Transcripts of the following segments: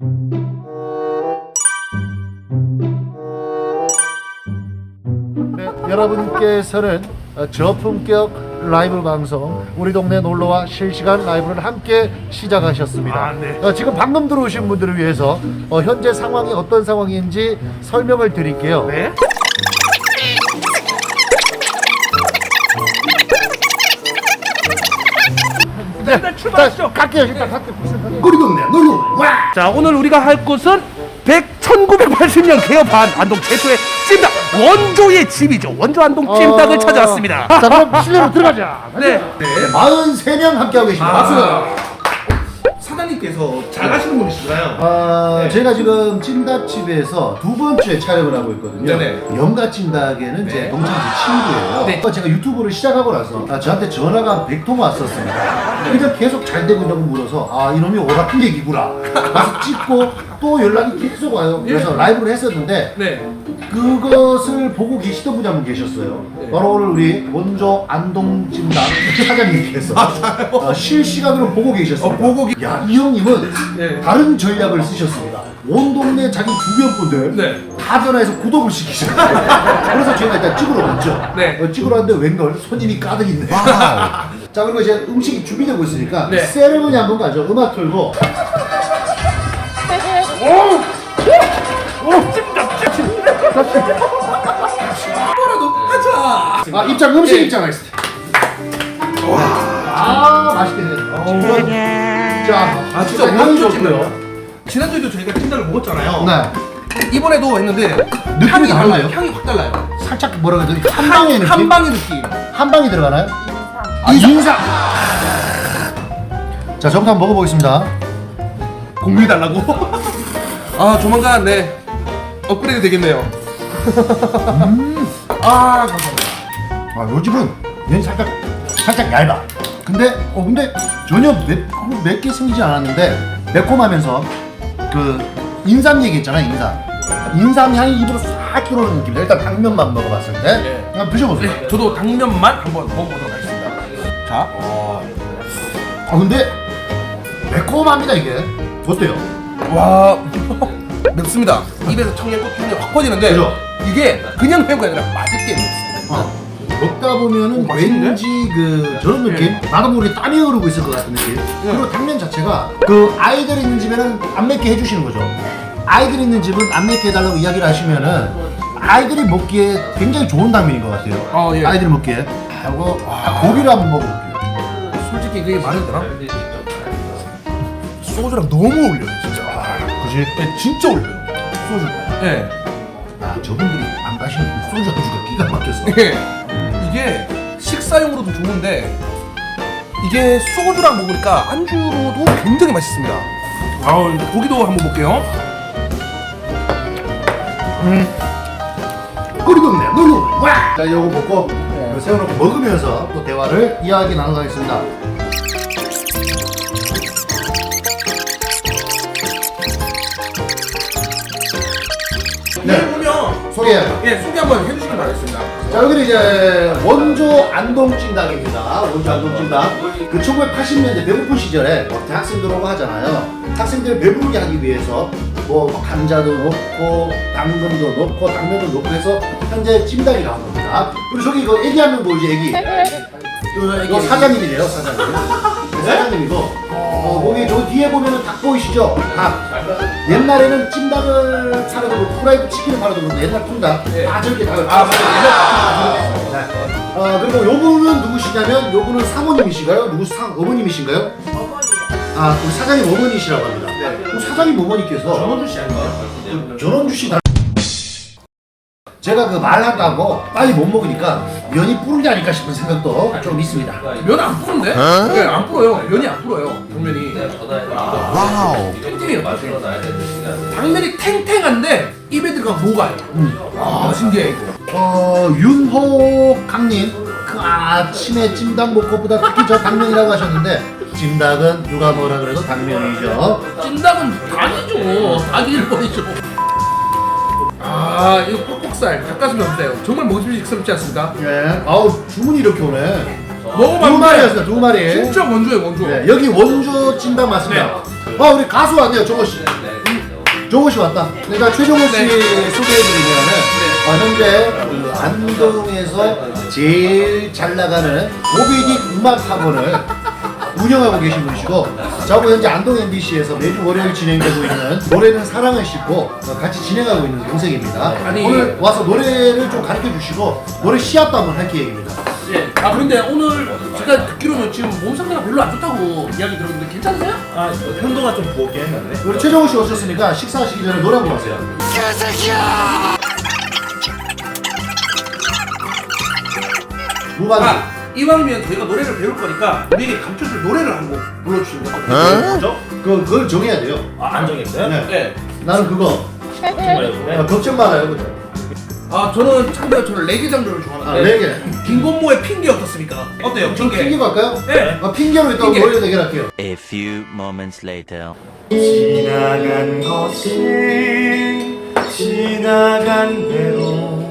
네, 여러분께서는 어, 저품격 라이브 방송 우리 동네 놀러와 실시간 라이브를 함께 시작하셨습니다. 아, 네. 어, 지금 방금 들어오신 분들을 위해서 어, 현재 상황이 어떤 상황인지 설명을 드릴게요. 네? 일단 출발하시죠. 갈게요. 일단 갈게요. 우리 동네 놀러 와! 자, 오늘 우리가 할 곳은 100, 1980년 개업한 안동 최초의 찜닭 원조의 집이죠. 원조 안동 찜닭을 찾아왔습니다. 자, 그럼 실내로 들어가자. 네. 43명 함께하고 계십니다. 아. 사장님께서 잘 하시는 분이시잖아요. 아, 네. 제가 지금 찜닭집에서 두 번째 촬영을 하고 있거든요. 네네. 영가 찜닭에는 제 동창 제 친구예요. 네. 어, 제가 유튜브를 시작하고 나서 아, 저한테 전화가 100통 왔었습니다. 그냥 계속 잘 되고 있냐고 물어서 아 이놈이 오락한 얘기구나. 가서 찍고 또 연락이 계속 와요. 그래서 라이브를 했었는데 네. 그것을 보고 계시던 분이 한 분 계셨어요. 바로 오늘 우리 원조 안동찜닭 사장님께서 어, 실시간으로 보고 계셨습니다. 어, 보고 계- 야, 이형 님은 네. 다른 전략을 쓰셨습니다. 온 동네 자기 주변 분들 네. 다 전화해서 구독을 시키셨어요. 그래서 저희가 일단 찍으러 왔죠. 네. 어, 찍으러 왔는데 웬걸 손님이 가득 있네. 자 그리고 이제 음식이 준비되고 있으니까 네. 세레머니 한번 가죠. 음악 틀고. 뭐라도 하자. 아 입장 음식 네. 입장 하겠습니다. 와, 아 맛있겠네. 자, 아, 진짜 좋고요. 지난주에도 저희가 찜닭을 먹었잖아요. 네, 이번에도 했는데 느낌이 향이 달라요? 달라요. 향이 확 달라요. 살짝 뭐라 그래야 되지? 한 방의 느낌. 한 방의 느낌. 한 방이 들어가나요? 아, 인상. 자, 저부터 한번 먹어보겠습니다. 공유 달라고? 아 조만간 네 업그레이드 되겠네요. 아 감사합니다. 아, 요 집은 얘는 살짝 살짝 얇아. 근데 어 근데 전혀 맵 맵게 생기지 않았는데 매콤하면서 그 인삼 얘기했잖아요, 인삼. 인삼 향이 입으로 싹 들어오는 느낌이다. 일단 당면만 먹어봤을 때 예. 한번 드셔보세요. 네, 저도 당면만 한번 먹어보도록 하겠습니다. 자, 아 근데 매콤합니다 이게. 어때요? 와 맵습니다. 입에서 청양고추 향이 확 퍼지는데 그죠? 이게 그냥 매운 게 아니라 맛있게 맵습니다. 어. 먹다 보면은 맛있는데? 왠지 그 저런 느낌 나도 모르게 땀이 흐르고 있을 것 같은 느낌 그리고 당면 자체가 그 아이들 있는 집에는 안 맵게 해주시는 거죠 아이들 있는 집은 안 맵게 해달라고 이야기를 하시면은 아이들이 먹기에 굉장히 좋은 당면인 것 같아요 어, 예. 아이들이 먹기에 하고 고기를 한번 먹어볼게요 솔직히 그게 말이 되나? 소주랑 너무 어울려요, 진짜. 그지? 네, 진짜 어울려요. 소주 네. 아 저분들이 안 가시는 소주 안주가 기가 막혀서 이게 이게 식사용으로도 좋은데 이게 소주랑 먹으니까 안주로도 굉장히 맛있습니다. 아, 고기도 한번 볼게요. 우리 동네 놀러 와! 자 요거 먹고 이거 세워놓고 먹으면서 또 대화를 이야기 나눠가겠습니다 네. 보면 소개해요 예 소개 한번 해주시길 바라겠습니다. 자 여기는 이제 원조 안동찜닭입니다. 원조 안동찜닭 그 1980년대 배고픈 시절에 뭐 대학생들 오고 하잖아요. 학생들 배부르게 하기 위해서 뭐 감자도 넣고 당근도 넣고 당면도 넣고 해서 현재 찜닭이 나온 겁니다. 그리고 저기 이거 애기 한 명 보이지 애기 이거 사장님이래요 사장님 네, 사장님이고 어, 거기 저 뒤에 보면은 닭 보이시죠? 닭 옛날에는 찜닭을 팔아도 그렇고 프라이드 치킨을 팔아도 그렇고 옛날 통닭 다 저렇게 닭을 아, 맞아요. 네. 어, 그리고 요 분은 누구시냐면 요 분은 사모님이신가요? 누구 사, 어머님이신가요? 아 우리 사장님 어머니시라고 합니다 그럼 사장님 어머니께서 전원주 씨 아닌가요? 전원주 씨 닮- 제가 그 말한다고 빨리 못 먹으니까 면이 부르지 않을까 싶은 생각도 좀 있습니다 면안 부른데? 네, 안 불어요. 면이 안 불어요. 당면이. 와우. 탱탱해요. 당면이 탱탱한데 입에 들어가 녹아요. 아 신기해 이거. 어, 윤호 강님 그 아침에 찜닭 먹고보다 특히 저 당면이라고 하셨는데 찜닭은 누가 뭐라 그래도 당면이죠 찜닭은 닭이죠. 닭이 일본이죠. 아 이거 퍽퍽살 닭가슴살 어때요? 정말 먹음직스럽지 않습니까? 예. 아우 주문이 이렇게 오네 두 먹어봤는데 마리였습니다 두 마리 진짜 원조예요 원조. 네, 여기 원조 찜닭 맞습니다 아 우리 가수 왔네요 정호 씨 종호 씨 왔다. 그러니까 최종호 씨 네. 소개해드리면은 어, 현재 그 안동에서 제일 잘 나가는 오비디 음악 학원을 운영하고 계신 분이시고 저하고 현재 안동 MBC에서 매주 월요일 진행되고 있는 노래는 사랑을 싣고 어, 같이 진행하고 있는 동생입니다. 아니. 오늘 와서 노래를 좀 가르쳐 주시고 노래 시합도 한번 할 계획입니다. 예. 아 그런데 오늘 제가 듣기로는 지금 몸 상태가 별로 안 좋다고 이야기 들었는데 괜찮으세요? 아 현도가 좀 부었긴 했는데 우리 최종호 씨 오셨으니까 식사하시기 전에 노래 한번 하세요. 무반주. 아 이왕이면 저희가 노래를 배울 거니까 우리에게 감춰줄 노래를 한 곡 불러주시는 거 어때요? 뭐죠? 그, 그걸 정해야 돼요. 아 안 정했어요? 네. 네. 나는 그거. 정말요? 아, 걱정 말아요. 그죠? 아 저는 참고로 저는 레게 장르를 좋아하는데 아, 네 개. 김건모의 핑계 어떻습니까? 어때요? 좀 핑계 핑계. 갈까요? 네. 아, 핑계로 일단 핑계. 노래 대결할게요. A few moments later. 지나간 것은 지나간 대로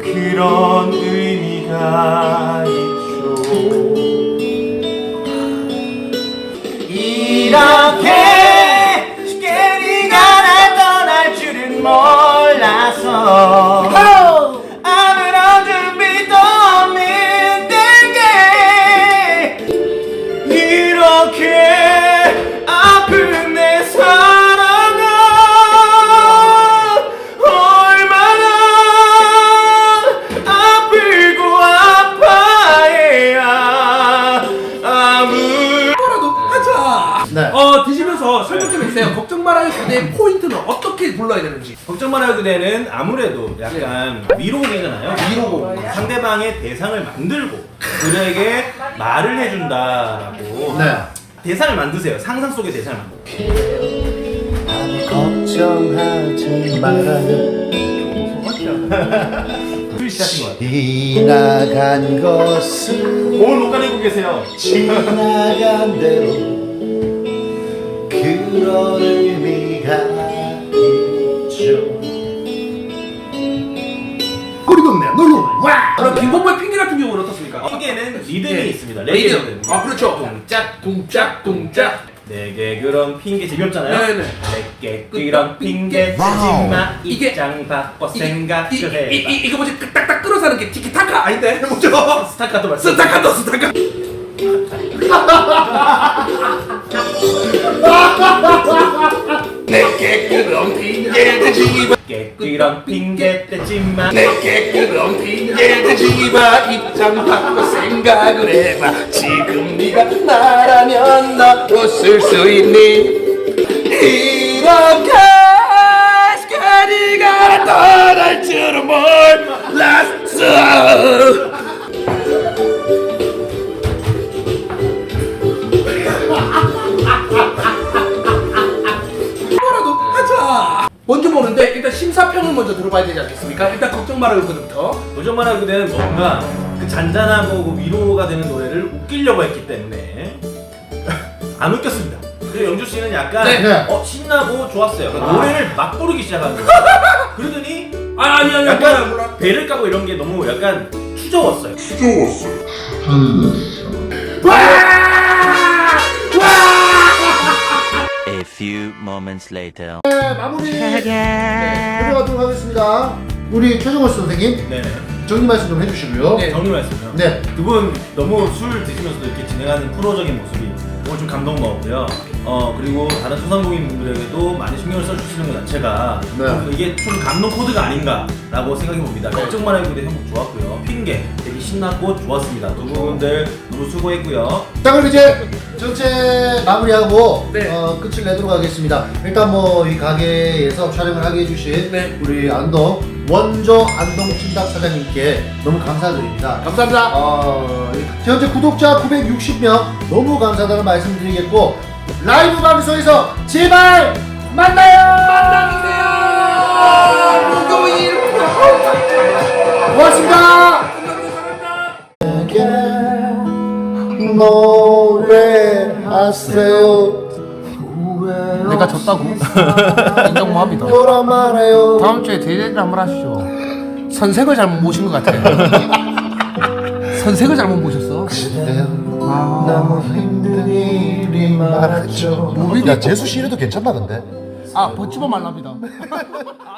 그런 의미가 있죠 이렇게 되는지. 걱정 말아요 그대는 아무래도 약간 위로곡이잖아요 위로곡. 상대방의 대상을 만들고 그에게 말을 해준다라고 네. 대상을 만드세요 상상 속의 대상을 만들고 걱정하지 말아요. 술 시작인 것 같아요 지나간 것은 몸을 못 가리고 계세요 지나간 대로 의 와! 그럼 김건모의 핑계 같은 경우는 어떻습니까? 핑계는 리듬이 예. 있습니다 레게 레이드. 리듬 아 그렇죠. 동짝 동짝 동짝. 내게 그런 핑계 재미없잖아요 네네. 내게 그런 핑계 와우. 대지마 이게- 입장 바꿔 이- 이, 이, 해봐 이, 이거 뭐지? 그 딱딱 끌어서 하는 게 티키타카 아닌데? 뭐죠? 스타카토 말씀 스타카토 스타카. 내게 그런 핑계 대지 마. 내게 그런 핑계 대지 마 내게 그런 핑계 대지 마. 입장 바꿔 생각을 해봐. 지금 네가 나라면 너 웃을 수 있니? 이렇게 네가 떠날 줄은 몰랐어. 심사평을 먼저 들어봐야 되지 않겠습니까? 일단 걱정 말아요 그부터. 말하고 그대는 뭔가 그 잔잔하고 그 위로가 되는 노래를 웃기려고 했기 때문에 안 웃겼습니다. 그리고 영주 씨는 약간 네. 네. 어 신나고 좋았어요. 그러니까 노래를 막 부르기 시작한 거예요. 그러더니 아 아니 아니 약간 몰라 몰라. 배를 까고 이런 게 너무 약간 추저웠어요. A few moments later. 네, 마무리 들어가도록 하겠습니다. 우리 최종호 씨 선생님 네네. 정리 말씀 좀 해주시고요. 네. 정리 말씀요. 네. 두 분 너무 술 드시면서도 이렇게 진행하는 프로적인 모습이 오늘 좀 감동 먹었고요. 어 그리고 다른 소상공인 분들에게도 많이 신경을 써주시는 것 자체가 네. 좀 이게 좀 감동 코드가 아닌가라고 생각해 봅니다. 걱정 말아요 그대 형국 좋았고요. 핑계 되게 신났고 좋았습니다. 두 분들 너무 수고했고요. 자 그럼 이제 전체 마무리하고 네. 어, 끝을 내도록 하겠습니다. 일단 뭐 이 가게에서 촬영을 하게 해주신 네. 우리 안동 원조 안동 찜닭 사장님께 너무 감사드립니다. 감사합니다. 어, 현재 구독자 960명 너무 감사하다는 말씀드리겠고 라이브 방송에서 제발 만나요. 고맙습니다. 노래하세요. 내가 졌다고? 인정 뭐 합니다. 다음 주에 대회를 한번 하시죠. 선색을 잘못 모신 것 같아요. 선색을 잘못 보셨어. 너무 힘든 일 이 많았죠. 우리 야 재수 씨 이래도 괜찮나 근데? 아 버치버 말랍니다